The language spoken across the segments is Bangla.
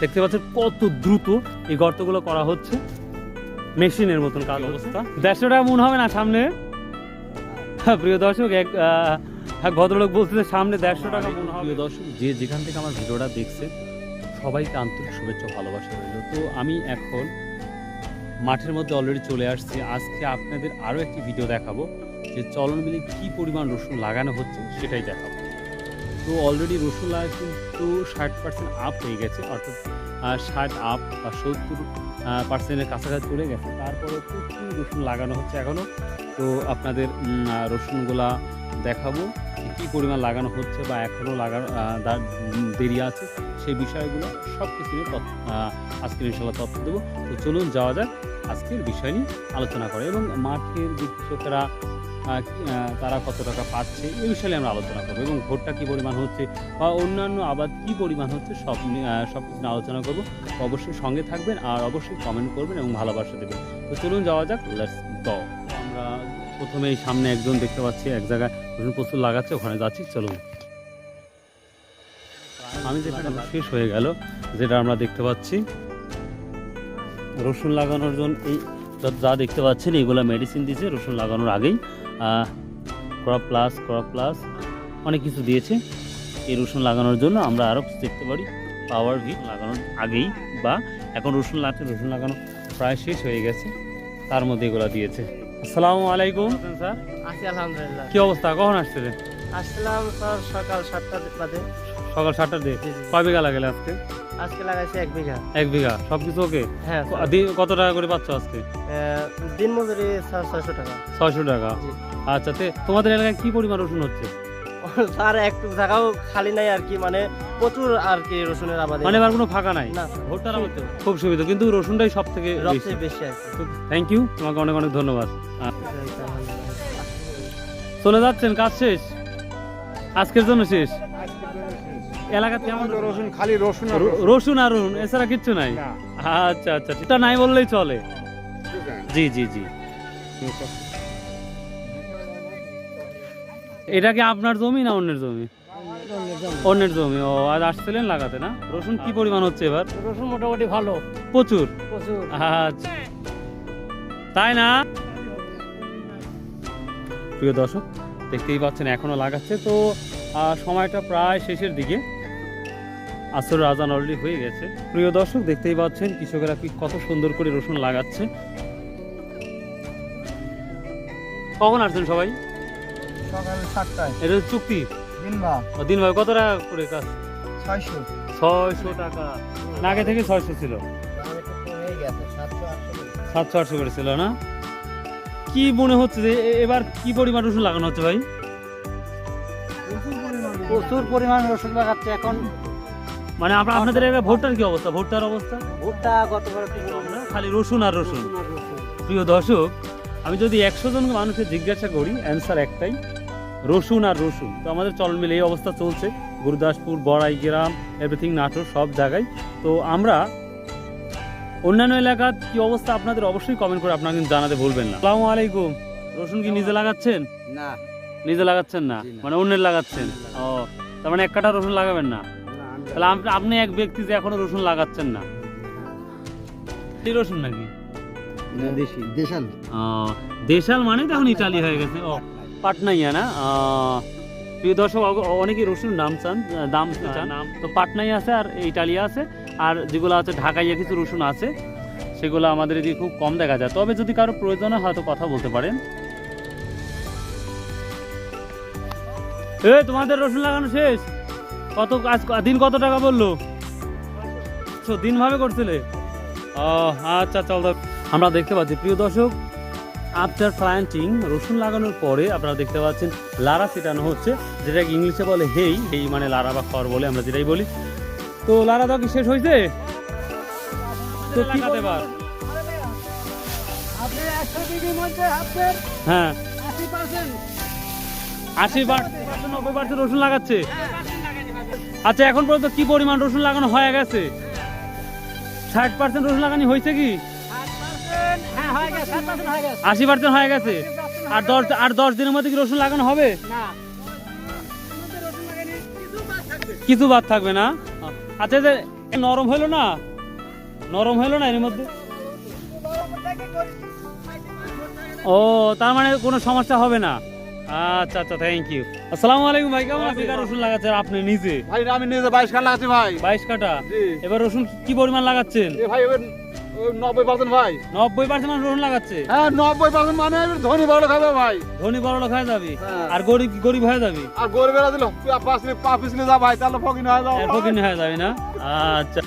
দেখতে পাচ্ছেন কত দ্রুত এই গর্তগুলো করা হচ্ছে। মেশিনের মতন কাজ অবস্থা? দেড়শো টাকা মন হবে না সামনে? হ্যাঁ, প্রিয় দর্শক এক আহ, হ্যাঁ, ভদ্রলোক বলছে যে সামনে দেড়শো টাকা মন হবে। দর্শক যে যেখান থেকে আমার ভিডিওটা দেখছে সবাইকে আন্তরিক শুভেচ্ছা ভালোবাসা রইল। তো আমি এখন মাঠের মধ্যে অলরেডি চলে আসছি। আজকে আপনাদের আরও একটি ভিডিও দেখাবো যে চলন মিলে কী পরিমাণ রসুন লাগানো হচ্ছে সেটাই দেখাবো। তো অলরেডি রসুন লাগা কিন্তু ষাট পার্সেন্ট আপ হয়ে গেছে, অর্থাৎ ষাট আপ বা সত্তর পার্সেন্টের কাছাকাছি চলে গেছে। তারপরে প্রচুর রসুন লাগানো হচ্ছে এখনও তো আপনাদের রসুনগুলা দেখাবো কী পরিমাণ লাগানো হচ্ছে বা এখনও লাগানো দেরি আছে সেই বিষয়গুলো সব কিছু নিয়ে আজকের ইনশাল্লাহ তথ্য দেবো। তো চলুন যাওয়া যাক আজকের বিষয় নিয়ে আলোচনা করে। এবং মাঠের যে কৃষকেরা তারা কত টাকা পাচ্ছে এই বিষয়ে আমরা আলোচনা করব। এবং ভোটটা কী পরিমাণ হচ্ছে বা অন্যান্য আবাদ কী পরিমাণ হচ্ছে, সব সব কিছু আলোচনা করব। অবশ্যই সঙ্গে থাকবেন আর অবশ্যই কমেন্ট করবেন এবং ভালোবাসা দেবেন। তো চলুন যাওয়া যাক লেটস গো আমরা প্রথমেই সামনে একজন দেখতে পাচ্ছি, এক জায়গায় প্রচুর লাগাচ্ছে, ওখানে যাচ্ছি, চলুন। আমি যেখানে শেষ হয়ে গেল, যেটা আমরা দেখতে পাচ্ছি। রসুন লাগানোর জন্য এই, যা- যা দেখতে পাচ্ছেন, এগুলো মেডিসিন দিয়েছে, রসুন লাগানোর আগেই। ক্রপ প্লাস ক্রপ প্লাস অনেক কিছু দিয়েছে। এই রসুন লাগানোর জন্য আমরা আরও দেখতে পারি। পাওয়ার ভি লাগানোর আগেই বা এখন রসুন লাগছে রসুন লাগানো প্রায় শেষ হয়ে গেছে। তার মধ্যে এগুলো দিয়েছে। আসসালামু আলাইকুম। স্যার আছি আলহামদুলিল্লাহ। কি অবস্থা? কখন আসছিলেন? আসছিলাম স্যার সকাল সাতটা বাজে সকাল সাতটার দিকে। জি, জি। কয় বিঘা লাগেলে আজকে? আজকে লাগাইছি এক বিঘা। এক বিঘা সব কিছু ওকে? হ্যাঁ। কত টাকা করে পাচ্ছ আজকে? দিন মজুরি ছয়শো টাকা। ছয়শো টাকা। আচ্ছা তোমাদের এলাকায় কি পরিমাণ রসুন হচ্ছে? একটু জায়গাও খালি নাই আর কি মানে প্রচুর আর কি রসুনের আবাদ। মানে কোনো ফাঁকা নাই? না খুব সুবিধা কিন্তু রসুনটাই সব থেকে সবচেয়ে বেশি আর থ্যাংক ইউ তোমাকে অনেক অনেক ধন্যবাদ। চলে যাচ্ছেন কাজ শেষ? আজকের জন্য শেষ? এলাকা কেমন রসুন খালি রসুন রসুন। আর রসুন এছাড়া কিচ্ছু নাই? আচ্ছা আচ্ছা এটা নাই বললেই চলে। জি জি জি। এটা কি আপনার জমি না অন্যের জমি? অন্যের জমি। ও আজ আসছিলেন লাগাতে না? রসুন কি পরিমাণ হচ্ছে এবার? রসুন মোটামুটি ভালো। প্রচুর? প্রচুর। আচ্ছা। তাই না? প্রিয় দর্শক দেখতেই পাচ্ছেন এখনও লাগাচ্ছে। তো সময়টা প্রায় শেষের দিকে। আসর রাজান অলরেডি হয়ে গেছে। প্রিয় দর্শক দেখতেই পাচ্ছেন কৃষকেরা কি কত সুন্দর করে রসুন লাগাচ্ছে। কখন আসছেন সবাই? সকাল সাতটায়। এটা চুক্তি? দিন ভাই কত টাকা করে কাজ ছয়শো। ছয়শো টাকা। আগে থেকে ছয়শো ছিল? সাতশো আটশো করে। ছিল না? কি মনে হচ্ছে যে এবার কি পরিমাণ রসুন লাগানো হচ্ছে ভাই? প্রচুর পরিমাণ রসুন লাগাচ্ছে। এখন মানে আপনার আপনাদের ভোটটার কি অবস্থা? ভোটটার অবস্থা? ভুট্টা গতবার খালি রসুন আর রসুন। প্রিয় দর্শক আমি যদি একশো জন মানুষকে জিজ্ঞাসা করি অ্যান্সার একটাই রসুন আর রসুন। তো আমাদের চলন মিলে এই অবস্থা চলছে। গুরুদাসপুর বড়াই গ্রাম এভরিথিং নাটোর সব জায়গায়। তো আমরা অন্যান্য এলাকার কি অবস্থা আপনাদের অবশ্যই কমেন্ট করে আপনারা কিন্তু জানাতে ভুলবেন না। আসসালামু আলাইকুম। রসুন কি নিজে লাগাচ্ছেন? না। নিজে লাগাচ্ছেন না। মানে অন্যের লাগাচ্ছেন? ও তার মানে এক কাঠা রসুন লাগাবেন না? তাহলে আপনি এক ব্যক্তি যে এখনও রসুন লাগাচ্ছেন না। এই রসুন নাকি? দেশাল। দেশাল মানে তো এখন ইটালি হয়ে গেছে। ও পাটনাইয়া না? প্রিয় দর্শক অনেকেই রসুন দাম চান দাম চান। তো পাটনাই আছে আর ইটালিয়া আছে। আর যেগুলো আছে ঢাকাইয়া কিছু রসুন আছে। সেগুলো আমাদের এদিকে খুব কম দেখা যায়। তবে যদি কারও প্রয়োজন হয় হয়তো কথা বলতে পারেন। এ তোমাদের রসুন লাগানো শেষ? কত আজ দিন কত টাকা বলল? তো দিন ভাবে করছিলে? ও আচ্ছা চল। আমরা দেখতে পাচ্ছি প্রিয় দর্শক আফটার প্লান্টিং রসুন লাগানোর পরে আপনারা দেখতে পাচ্ছেন লারা ছিটানো হচ্ছে যেটাকে ইংলিশে বলে হেই হেই মানে লারা বা খড় বলে আমরা যেটাই বলি। তো লারা দাও কি শেষ হয়েছে? তো কি আপনার হ্যাঁ। আশি পার্সেন্ট। আশি পার্সেন্ট নব্বই পার্সেন্ট রসুন লাগাচ্ছে? আচ্ছা এখন পর্যন্ত কি পরিমাণ রসুন লাগানো হয়ে গেছে? ষাট পার্সেন্ট রসুন লাগানি হয়েছে কি? আশি পার্সেন্ট হয়ে গেছে। আর দশ আর দশ দিনের মধ্যে কি রসুন লাগানো হবে? কিছু বাদ থাকবে না? আচ্ছা যে নরম হলো না? নরম হলো না এর মধ্যে? ও তার মানে কোনো সমস্যা হবে না। আচ্ছা আচ্ছা থ্যাংক ইউ আসসালামু আলাইকুম ভাই কেমন আছেন? রসুন লাগাচ্ছেন আপনি নিজে? ভাই আমি নিজে বাইশ কাঠ লাগাচ্ছি ভাই। বাইশ কাটা? এবার রসুন কি পরিমাণ লাগাচ্ছেন? এ ভাই এবার ওই নব্বই পার্সেন্ট ভাই। নব্বই পার্সেন্ট মানুষ রসুন লাগাচ্ছে? হ্যাঁ মানে ধনী বড় খাবে ভাই। ধনী বড় হয়ে যাবি? হ্যাঁ। আর গরিব গরিব হয়ে যাবি? আর গরিবেরা দিল যা ভাই তাহলে ফকিন হয়ে যাও এর হয়ে যাবে না? আচ্ছা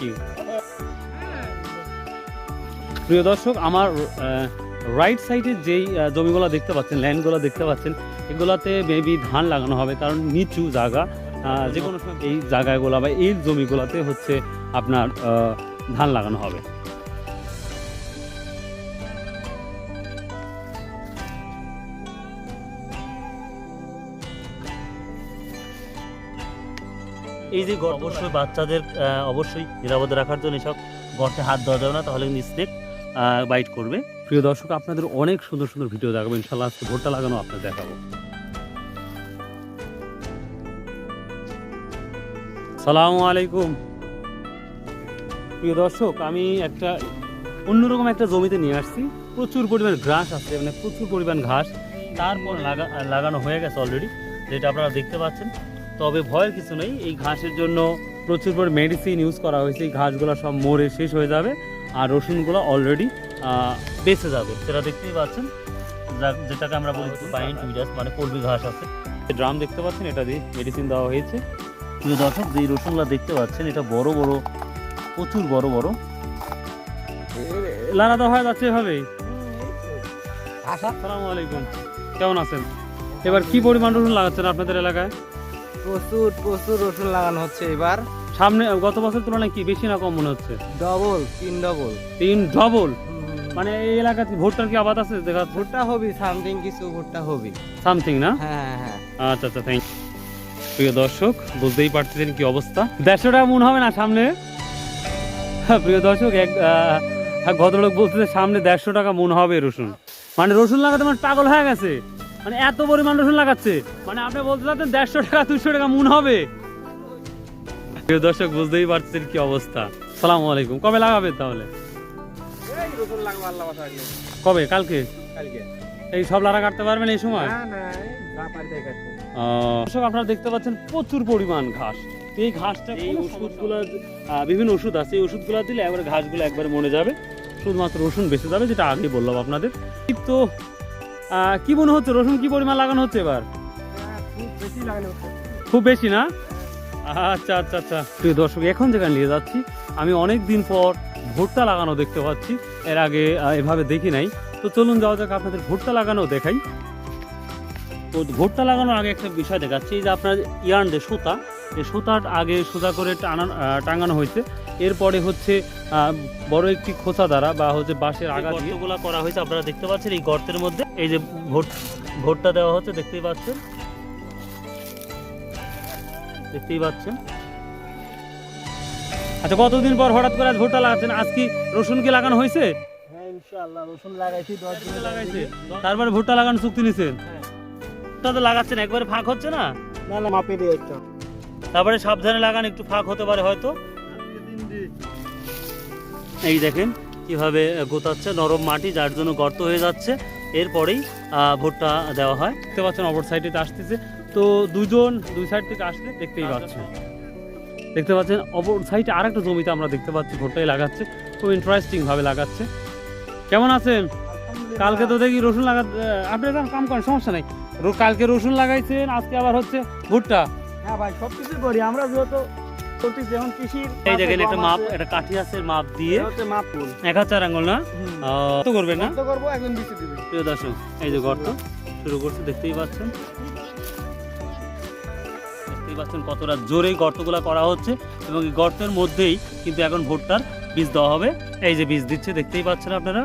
প্রিয় দর্শক আমার রাইট সাইডে যেই জমিগুলো দেখতে পাচ্ছেন ল্যান্ডগুলো দেখতে পাচ্ছেন, এগুলাতে মেবি ধান লাগানো হবে, কারণ নিচু জায়গা। যে কোনো সময় এই জায়গাগুলো বা এই জমিগুলোতে হচ্ছে আপনার ধান লাগানো হবে। এই যে অবশ্যই বাচ্চাদের অবশ্যই নিরাপদে রাখার জন্য এসব গর্তে হাত দেওয়া যাবে না, তাহলে স্নেক বাইট করবে। প্রিয় দর্শক, আপনাদের অনেক সুন্দর সুন্দর ভিডিও দেখাবো। ইনশাল্লাহ আজকে ভোটটা লাগানো আপনাদের দেখাবো। সালামু আলাইকুম। প্রিয় দর্শক, আমি একটা অন্যরকম একটা জমিতে নিয়ে আসছি। প্রচুর পরিমাণ ঘাস আছে মানে প্রচুর পরিমাণ ঘাস। তারপর লাগা, লাগানো হয়ে গেছে অলরেডি যেটা আপনারা দেখতে পাচ্ছেন। তবে ভয়ের কিছু নেই, এই ঘাসের জন্য প্রচুর পরিমাণ মেডিসিন ইউজ করা হয়েছে। এই ঘাসগুলো সব মরে শেষ হয়ে যাবে, আর রসুনগুলো অলরেডি বেঁচে যাবে। সেটা দেখতেই পাচ্ছেন। যেটাকে আমরা বলি বাইন্ড মিডাস মানে কলবি ঘাস আছে। ড্রাম দেখতে পাচ্ছেন এটা দিয়ে মেডিসিন দেওয়া হয়েছে। প্রিয় দর্শক যে রসুনগুলো দেখতে পাচ্ছেন এটা বড় বড় প্রচুর বড় বড়। দেওয়া হয়ে যাচ্ছে এভাবেই আসসালামু আলাইকুম। কেমন আছেন? এবার কি পরিমাণ রসুন লাগাচ্ছেন আপনাদের এলাকায়? প্রচুর প্রচুর রসুন লাগানো হচ্ছে এবার। সামনে গত বছর তুলনায় কি বেশি না কম মনে হচ্ছে? ডবল তিন ডবল। তিন ডবল? মানে এই এলাকাতে ভোটটার কি আবাদ আছে? দেখা ভুট্টা হবি সামথিং কিছু ভুট্টা হবি। সামথিং না? হ্যাঁ হ্যাঁ আচ্ছা আচ্ছা থ্যাংক প্রিয় দর্শক বুঝতেই পারতেছেন কি অবস্থা? দেড়শো টাকা মন হবে না সামনে? হ্যাঁ, প্রিয় দর্শক এক এক ভদ্রলোক বলতেছে সামনে দেড়শো টাকা মন হবে রসুন। মানে রসুন লাগাতে মানে পাগল হয়ে গেছে। মানে এত পরিমাণ রসুন লাগাচ্ছে। মানে আপনি বলতে চাচ্ছেন দেড়শো টাকা দুশো টাকা মন হবে? প্রিয় দর্শক বুঝতেই পারছেন কি অবস্থা। সালাম আলাইকুম। কবে লাগাবে তাহলে? রসুন লাগবে আল্লাহ কবে? কালকে? কালকে। এই সব লারা কাটতে পারবেন এই সময়? তাই আপনারা দেখতে পাচ্ছেন প্রচুর পরিমাণ ঘাস। এই ঘাসটা এই ওষুধগুলো বিভিন্ন ওষুধ আছে। এই ওষুধগুলো দিলে একবারে ঘাসগুলো একবারে মরে যাবে। শুধুমাত্র রসুন বেঁচে যাবে যেটা আগে বললাম আপনাদের। তো কি মনে হচ্ছে? রসুন কি পরিমাণ লাগানো হচ্ছে এবার? খুব বেশি খুব বেশি না? আচ্ছা আচ্ছা আচ্ছা। প্রিয় দর্শক এখন যেখানে নিয়ে যাচ্ছি আমি অনেক দিন পর ভুট্টা লাগানো দেখতে পাচ্ছি। এর আগে এভাবে দেখি নাই। তো চলুন যাওয়া যাক আপনাদের ভুট্টা লাগানো দেখাই। তো ভুট্টা লাগানোর আগে একটা বিষয় দেখাচ্ছি যে আপনার ইয়ার্ন যে সুতা এই সুতার আগে সোজা করে টানা টাঙানো হয়েছে। এরপরে হচ্ছে আহ, বড় একটি খোসা দ্বারা বা হচ্ছে বাঁশের আগা গর্তগুলো করা হয়েছে আপনারা দেখতে পাচ্ছেন এই গর্তের মধ্যে। এই যে ভোট ভোটটা দেওয়া হচ্ছে দেখতেই পাচ্ছেন। দেখতেই পাচ্ছেন। আচ্ছা কতদিন পর হঠাৎ করে ভুট্টা লাগাচ্ছেন? আজ কি রসুন কি লাগানো হয়েছে? হ্যাঁ তারপরে ভুট্টা লাগানো চুক্তি নিছেন? ভুট্টা তো লাগাচ্ছেন একবারে ফাঁক হচ্ছে না? না না মাপে দিয়ে তারপরে সাবধানে লাগান একটু ফাঁক হতে পারে হয়তো। এই দেখেন কীভাবে গোতাচ্ছে নরম মাটি যার জন্য গর্ত হয়ে যাচ্ছে। এরপরেই ভুট্টা দেওয়া হয়। দেখতে পাচ্ছেন অপর সাইডে আসতেছে। তো দুজন দুই সাইড থেকে আসলে দেখতেই পাচ্ছেন। দেখতে পাচ্ছেন অপর সাইডে আরেকটা জমিতে আমরা দেখতে পাচ্ছি ভুট্টাই লাগাচ্ছে খুব ইন্টারেস্টিং ভাবে লাগাচ্ছে। কেমন আছেন? কালকে তো দেখি রসুন লাগা আপনি এখন কাম করেন সমস্যা নেই। কালকে রসুন লাগাইছেন আজকে আবার হচ্ছে ভুট্টা। হ্যাঁ ভাই সব কিছু করি। আমরা যেহেতু এই দেখেন একটা মাপ একটা কাঠি আছে মাপ দিয়ে এক আঙ্গুল না? করবেন প্রিয় দর্শক এই যে গর্ত শুরু করছে দেখতেই পাচ্ছেন। দেখতেই পাচ্ছেন কতটা জোরে গর্তগুলা করা হচ্ছে এবং এই গর্তের মধ্যেই কিন্তু এখন ভুট্টার বীজ দেওয়া হবে। এই যে বীজ দিচ্ছে, দেখতেই পাচ্ছেন আপনারা?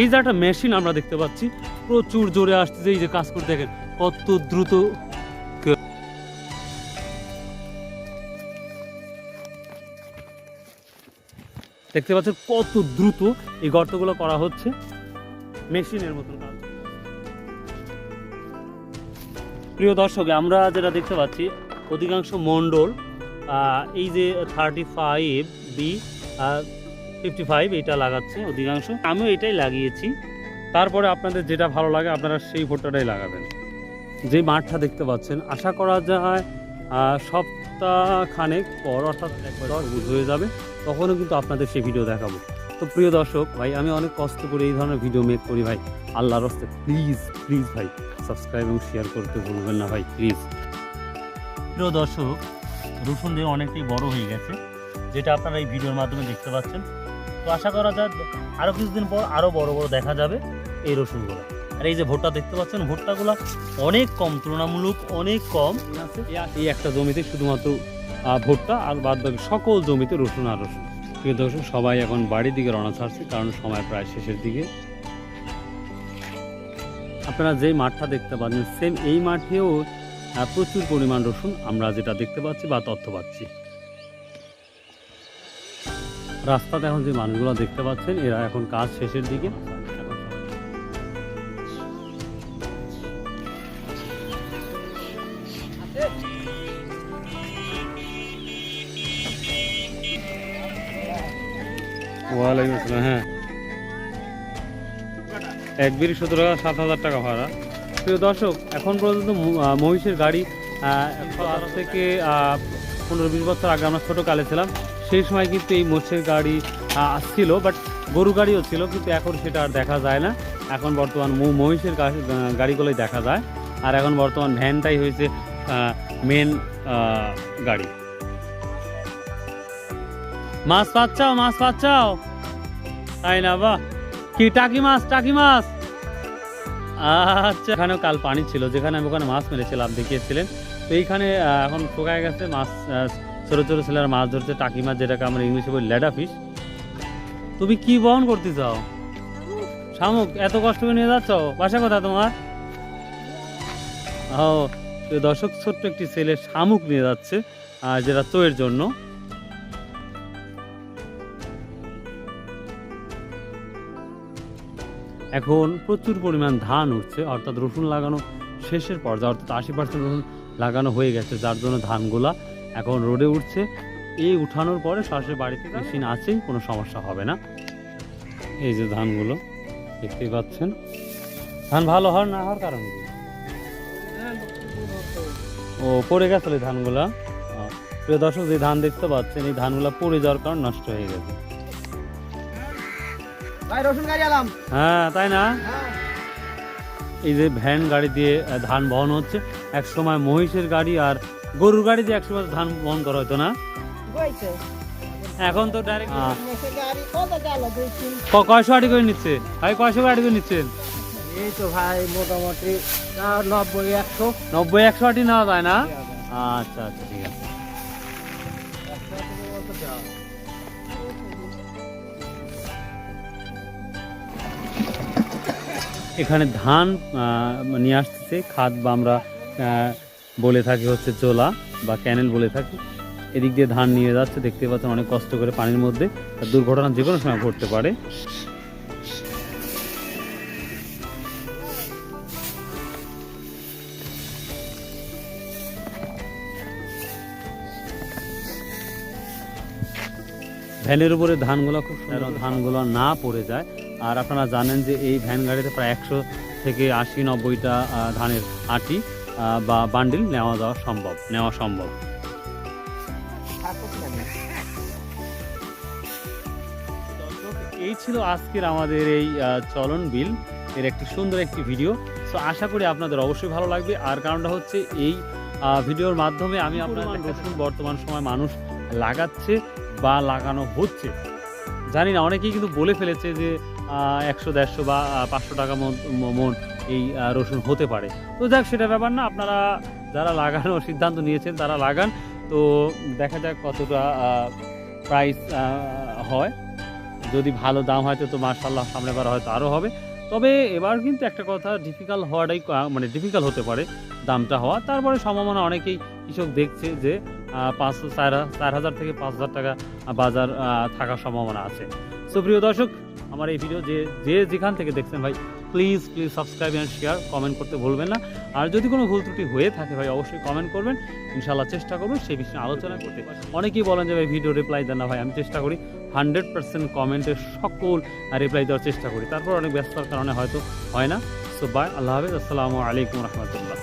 এই যে একটা মেশিন আমরা দেখতে পাচ্ছি, প্রচুর জোরে আসতেছে এই যে কাজ করতে দেখেন কত দ্রুত দেখতে পাচ্ছেন কত দ্রুত এই গর্তগুলো করা হচ্ছে। মেশিনের মতন প্রিয় দর্শক আমরা যেটা দেখতে পাচ্ছি অধিকাংশ মণ্ডল এই যে thirty five B fifty five এটা লাগাচ্ছে অধিকাংশ। আমিও এটাই লাগিয়েছি। তারপরে আপনাদের যেটা ভালো লাগে আপনারা সেই ভুট্টাটাই লাগাবেন। যে মাঠটা দেখতে পাচ্ছেন আশা করা যায় আহ, সপ্তাহখানেক পর অর্থাৎ একবার সবুজ হয়ে যাবে তখনও কিন্তু আপনাদের সেই ভিডিও দেখাবো। তো প্রিয় দর্শক ভাই আমি অনেক কষ্ট করে এই ধরনের ভিডিও মেক করি ভাই। আল্লাহর হস্তে প্লিজ প্লিজ ভাই সাবস্ক্রাইব এবং শেয়ার করতে ভুলবেন না ভাই প্লিজ প্রিয় দর্শক রসুন দিয়ে অনেকটাই বড় হয়ে গেছে যেটা আপনারা এই ভিডিওর মাধ্যমে দেখতে পাচ্ছেন। তো আশা করা যায় আরও কিছুদিন পর আরও বড় বড় দেখা যাবে এই রসুনগুলো। আর এই যে ভুট্টা দেখতে পাচ্ছেন ভুট্টাগুলো অনেক কম তুলনামূলক অনেক কম। এই একটা জমিতে শুধুমাত্র ভুট্টা আর বাদ বাকি সকল জমিতে রসুন আর রসুন। প্রিয় দর্শক, সবাই এখন বাড়ির দিকে রওনা ছাড়ছে, কারণ সময় প্রায় শেষের দিকে। আপনারা যে মাঠটা দেখতে পাচ্ছেন, সেম এই মাঠেও প্রচুর পরিমাণ রসুন আমরা যেটা দেখতে পাচ্ছি বা তথ্য পাচ্ছি। রাস্তাতে এখন যে মানুষগুলো দেখতে পাচ্ছেন, এরা এখন কাজ শেষের দিকে। হ্যাঁ। এক বিড়ি সতেরো হাজার সাত হাজার টাকা ভাড়া। প্রিয় দর্শক এখন পর্যন্ত মহিষের গাড়ি আট থেকে পনেরো বিশ বছর আগে আমরা ছোটো কালে ছিলাম। সেই সময় কিন্তু এই মহিষের গাড়ি আহ, ছিল বাট গরু গাড়িও ছিল কিন্তু এখন সেটা আর দেখা যায় না। এখন বর্তমান মহিষের গাড়িগুলোই দেখা যায়। আর এখন বর্তমান ভ্যানটাই হয়েছে মেন গাড়ি। মাছ পাচ্ছাও মাছ পাচ্ছাও তাই না বাহ কি টাকি মাছ টাকি মাছ? আচ্ছা এখানেও কাল পানি ছিল, যেখানে আমি ওখানে মাছ মেরেছিলাম, দেখিয়েছিলেন। তো এইখানে এখন শুকায় গেছে, মাছ ছোটো ছোটো ছেলেরা মাছ ধরছে, টাকি মাছ, যেটাকে আমরা ইংলিশে বলি লেডা ফিশ। তুমি কি বহন করতে চাও? শামুক, এত কষ্ট করে নিয়ে যাচ্ছ? বাসা কথা তোমার? ও দর্শক, ছোট্ট একটি ছেলে শামুক নিয়ে যাচ্ছে যেটা চোয়ের জন্য। এখন প্রচুর পরিমাণ ধান উঠছে, অর্থাৎ রসুন লাগানো শেষের পর্যায়ে, অর্থাৎ আশি পার্সেন্ট রসুন লাগানো হয়ে গেছে, যার জন্য ধানগুলা এখন রোডে উঠছে। এই উঠানোর পরে সরাসরি বাড়িতে মেশিন আছেই, কোনো সমস্যা হবে না। এই যে ধানগুলো, দেখতেই পাচ্ছেন। ধান ভালো হওয়ার না হওয়ার কারণ ও, পড়ে এই ধানগুলা? প্রিয় দর্শক, যে ধান দেখতে পাচ্ছেন, এই ধানগুলা পড়ে যাওয়ার কারণ নষ্ট হয়ে গেছে। ভাই রসুন গাড়ি আলাম। হ্যাঁ তাই না? এই যে ভ্যান গাড়ি দিয়ে ধান বহন হচ্ছে এক সময় মহিষের গাড়ি আর গরুর গাড়ি দিয়ে একসময় ধান বহন করা হতো না? এখন তো ডাইরেক্ট কয়শো আটি করে নিচ্ছে? ভাই কয়শো আটি করে নিচ্ছেন? এই তো ভাই মোটামুটি নব্বই একশো। নব্বই একশো আটি নেওয়া যায় না? আচ্ছা আচ্ছা ঠিক আছে। এখানে ধান নিয়ে আসতেছে। খাদ বা আমরা বলে থাকি হচ্ছে চোলা বা ক্যানেল বলে থাকি। এদিক দিয়ে ধান নিয়ে যাচ্ছে। দেখতে পাচ্ছেন অনেক কষ্ট করে পানির মধ্যে। দুর্ঘটনা যে কোনো সময় ঘটতে পারে। ভ্যানের উপরে ধানগুলো খুব সুন্দর। ধানগুলো না পড়ে যায়। আর আপনারা জানেন যে এই ভ্যান গাড়িতে প্রায় একশো থেকে আশি নব্বইটা ধানের আটি বা বান্ডিল নেওয়া যাওয়া সম্ভব নেওয়া সম্ভব। এই ছিল আজকের আমাদের এই চলন বিল। এর একটি সুন্দর একটি ভিডিও। তো আশা করি আপনাদের অবশ্যই ভালো লাগবে। আর কারণটা হচ্ছে এই ভিডিওর মাধ্যমে আমি আপনার রসুন বর্তমান সময় মানুষ লাগাচ্ছে বা লাগানো হচ্ছে। জানি না অনেকেই কিন্তু বলে ফেলেছে যে একশো দেড়শো বা পাঁচশো টাকা মন- এই রসুন হতে পারে। তো যাক, সেটা ব্যাপার না। আপনারা যারা লাগানোর সিদ্ধান্ত নিয়েছেন, তারা লাগান। তো দেখা যাক কতটা প্রাইস হয়। যদি ভালো দাম হয়, তো তো মার্শাল্লাহ সামনে বার হয়তো আরও হবে। তবে এবার কিন্তু একটা কথা ডিফিকাল্ট হওয়াটাই মানে ডিফিকাল্ট হতে পারে দামটা হওয়া। তারপরে সম্ভাবনা অনেকেই কৃষক দেখছে যে পাঁচশো, চার চার হাজার থেকে পাঁচ হাজার টাকা বাজার থাকার সম্ভাবনা আছে। সো প্রিয় দর্শক, আমার এই ভিডিও যে যে যেখান থেকে দেখছেন ভাই please please subscribe and share comment করতে ভুলবেন না। আর যদি কোনো ভুল ত্রুটি হয়ে থাকে ভাই, অবশ্যই কমেন্ট করবেন। ইনশাল্লাহ চেষ্টা করব সেই বিষয়ে আলোচনা করতে। অনেকেই বলেন যে ভাই ভিডিও রিপ্লাই দেন না ভাই, আমি চেষ্টা করি। হান্ড্রেড পার্সেন্ট কমেন্টের সকল রিপ্লাই দেওয়ার চেষ্টা করি। তারপর অনেক ব্যস্ততার কারণে হয়তো হয় না। সো বাই আল্লাহ হাফিজ। আসসালামু আলাইকুম রহমতুল্লাহ।